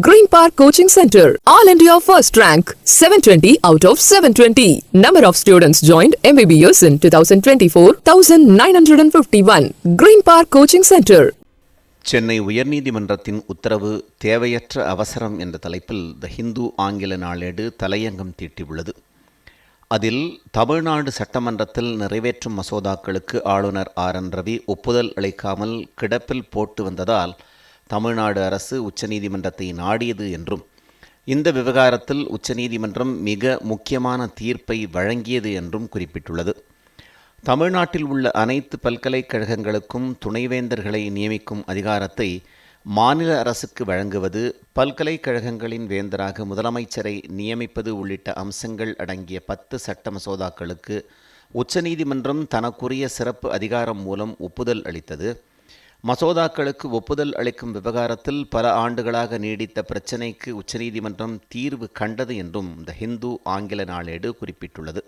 Green park coaching centre all India first rank seven twenty out of seven twenty number of students join MBBS in two thousand twenty four thousand nine hundred and fifty one green park coaching centre Chennai உயர்நீதிமன்றத்தின் உத்தரவு தேவையற்ற அவசரம் என்ற தலைப்பில் த ஹிந்து ஆங்கில நாளேடு தலையங்கம் தீட்டியுள்ளது. அதில் தமிழ்நாடு சட்டமன்றத்தில் நிறைவேற்றும் மசோதாக்களுக்கு ஆளுநர் ஆர் என் ரவி ஒப்புதல் அளிக்காமல் கிடப்பில் போட்டு வந்ததால் தமிழ்நாடு அரசு உச்சநீதிமன்றத்தை நாடியது என்றும் இந்த விவகாரத்தில் உச்சநீதிமன்றம் மிக முக்கியமான தீர்ப்பை வழங்கியது என்றும் குறிப்பிட்டுள்ளது. தமிழ்நாட்டில் உள்ள அனைத்து பல்கலைக்கழகங்களுக்கும் துணைவேந்தர்களை நியமிக்கும் அதிகாரத்தை மாநில அரசுக்கு வழங்குவது பல்கலைக்கழகங்களின் வேந்தராக முதலமைச்சரை நியமிப்பது உள்ளிட்ட அம்சங்கள் அடங்கிய பத்து சட்ட மசோதாக்களுக்கு உச்சநீதிமன்றம் தனக்குரிய சிறப்பு அதிகாரம் மூலம் ஒப்புதல் அளித்தது. மசோதாக்களுக்கு ஒப்புதல் அளிக்கும் விவகாரத்தில் பல ஆண்டுகளாக நீடித்த பிரச்சினைக்கு உச்சநீதிமன்றம் தீர்வு கண்டது என்றும் த ஹிந்து ஆங்கில நாளேடு குறிப்பிட்டுள்ளது.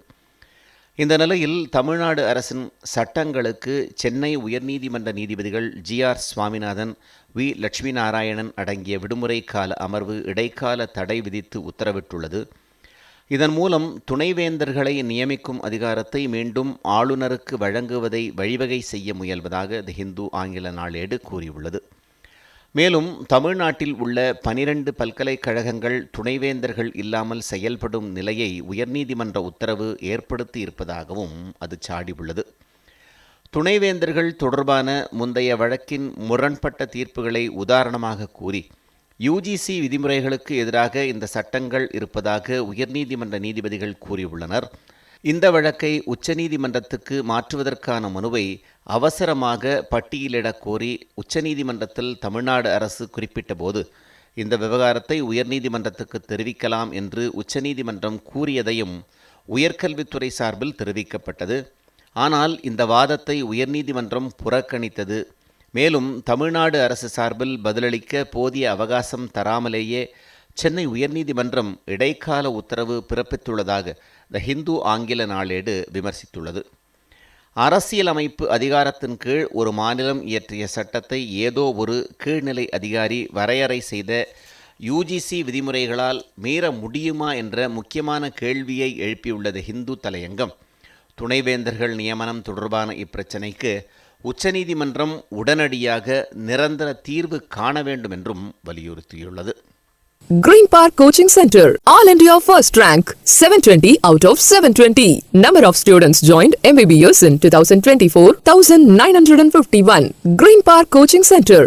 இந்த நிலையில் தமிழ்நாடு அரசின் சட்டங்களுக்கு சென்னை உயர்நீதிமன்ற நீதிபதிகள் G R Swaminathan V Lakshmi Narayanan அடங்கிய விடுமுறை கால அமர்வு இடைக்கால தடை விதித்து உத்தரவிட்டுள்ளது. இதன் மூலம் துணைவேந்தர்களை நியமிக்கும் அதிகாரத்தை மீண்டும் ஆளுநருக்கு வழங்குவதை வழிவகை செய்ய முயல்வதாக தி ஹிந்து ஆங்கில நாளேடு கூறியுள்ளது. மேலும் தமிழ்நாட்டில் உள்ள பனிரெண்டு பல்கலைக்கழகங்கள் துணைவேந்தர்கள் இல்லாமல் செயல்படும் நிலையை உயர்நீதிமன்ற உத்தரவு ஏற்படுத்தி இருப்பதாகவும் அது சாடியுள்ளது. துணைவேந்தர்கள் தொடர்பான முந்தைய வழக்கின் முரண்பட்ட தீர்ப்புகளை உதாரணமாக கூறி யுஜிசி விதிமுறைகளுக்கு எதிராக இந்த சட்டங்கள் இருப்பதாக உயர்நீதிமன்ற நீதிபதிகள் கூறியுள்ளனர். இந்த வழக்கை உச்சநீதிமன்றத்துக்கு மாற்றுவதற்கான மனுவை அவசரமாக பட்டியலிடக் கோரி உச்சநீதிமன்றத்தில் தமிழ்நாடு அரசு குறிப்பிட்டபோது இந்த விவகாரத்தை உயர்நீதிமன்றத்துக்கு தெரிவிக்கலாம் என்று உச்சநீதிமன்றம் கூறியதையும் உயர்கல்வித்துறை சார்பில் தெரிவிக்கப்பட்டது. ஆனால் இந்த வாதத்தை உயர்நீதிமன்றம் புறக்கணித்தது. மேலும் தமிழ்நாடு அரசு சார்பில் பதிலளிக்க போதிய அவகாசம் தராமலேயே சென்னை உயர்நீதிமன்றம் இடைக்கால உத்தரவு பிறப்பித்துள்ளதாக த ஹிந்து ஆங்கில நாளேடு விமர்சித்துள்ளது. அரசியலமைப்பு அதிகாரத்தின் கீழ் ஒரு மாநிலம் இயற்றிய சட்டத்தை ஏதோ ஒரு கீழ்நிலை அதிகாரி வரையறை செய்த யுஜிசி விதிமுறைகளால் மீற முடியுமா என்ற முக்கியமான கேள்வியை எழுப்பியுள்ளது ஹிந்து தலையங்கம். துணைவேந்தர்கள் நியமனம் தொடர்பான இப்பிரச்சினைக்கு உச்சநீதிமன்றம் உடனடியாக நிரந்தர தீர்வு காண வேண்டும் என்றும் வலியுறுத்தியுள்ளது Green Park Coaching Center, All India First Rank, 720 out of 720. Number of students joined MBBS in 2024, 1951. Green Park Coaching Center.